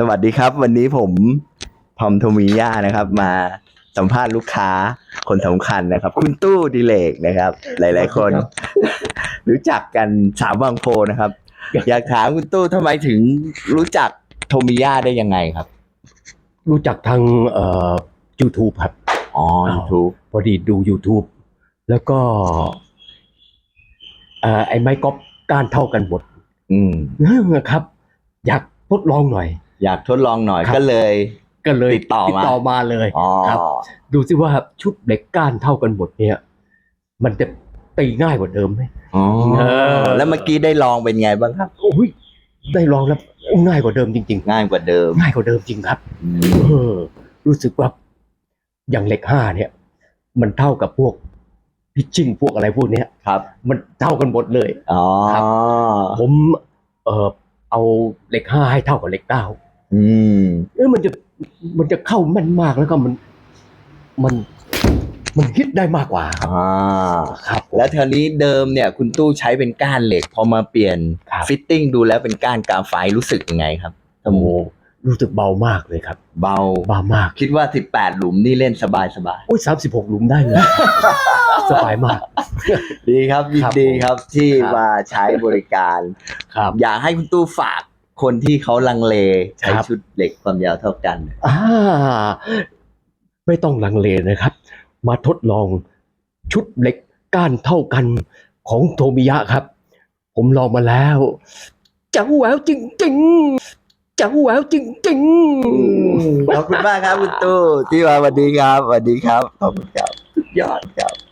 สวัสดีครับ วันนี้ผมพอมโทมิยานะครับ มาสัมภาษณ์ลูกค้าคนสำคัญนะครับ คุณตู้ดิเลกนะครับ หลาย ๆ คน รู้จักกันสามวังโพนะครับ อยากถามคุณตู้ทำไมถึงรู้จักโทมิยาได้ยังไงครับ รู้จักทางเอ่อ YouTube ครับ อ๋อ YouTube พอดีดู YouTube แล้วก็เอ่อไอ้ไม้ก๊อปก้านเท่ากันหมด อืม นะครับ อยากทดลองหน่อย อยากทดลองหน่อยครับ ก็เลย ก็เลยติดต่อมาติดต่อมาเลยอ๋อครับ ดูซิว่าชุดเหล็กก้านเท่ากันหมดเนี่ย มันจะตีง่ายกว่าเดิมไหม อ๋อเออ แล้วเมื่อกี้ได้ลองเป็นไงบ้างครับ โอ้ยได้ลองแล้วง่ายกว่าเดิมจริงง่ายกว่าเดิมๆง่ายกว่าเดิมจริงครับ อืมเออ รู้สึกว่าอย่างเหล็กห้าเนี่ย มันเท่ากับพวกพิชชิ่งพวกอะไรพวกเนี้ย ครับมันเท่ากันหมดเลย อ๋อครับผมเออเอาเหล็กห้าให้เท่ากับเหล็กเก้า อืมเออมันจะมันจะเข้าแม่นมากแล้วก็มัน มันมันฮิตได้มากกว่าครับอ่าครับ แล้วทีนี้เดิมเนี่ย คุณตู้ใช้เป็นก้านเหล็ก พอมาเปลี่ยนครับ ฟิตติ้งดูแล้วเป็นก้านกาไฟรู้สึกยังไงครับโอ้โหรู้สึกเบามากเลยครับเบา เบามากคิดว่า 18 หลุมนี่เล่นสบายสบายโอ้ยสามสิบหกหลุมได้เลย สบายมาก ๆดีครับยินครับดีครับที่ครับ มาใช้บริการ ครับ อยากให้คุณตู้ฝาก คนที่เขาลังเลใช้ครับ ชุดเหล็กความยาวเท่ากัน อ่าไม่ต้องลังเลนะครับ มาทดลองชุดเหล็กก้านเท่ากันของโทมิยะครับ ผมลองมาแล้วเจ๋วแหววจริงๆเจ๋วแหววจริงๆ ขอบคุณมากครับคุณตู้ที่มาวันนี้ครับสวัสดีครับขอบคุณครับสุดยอดครับ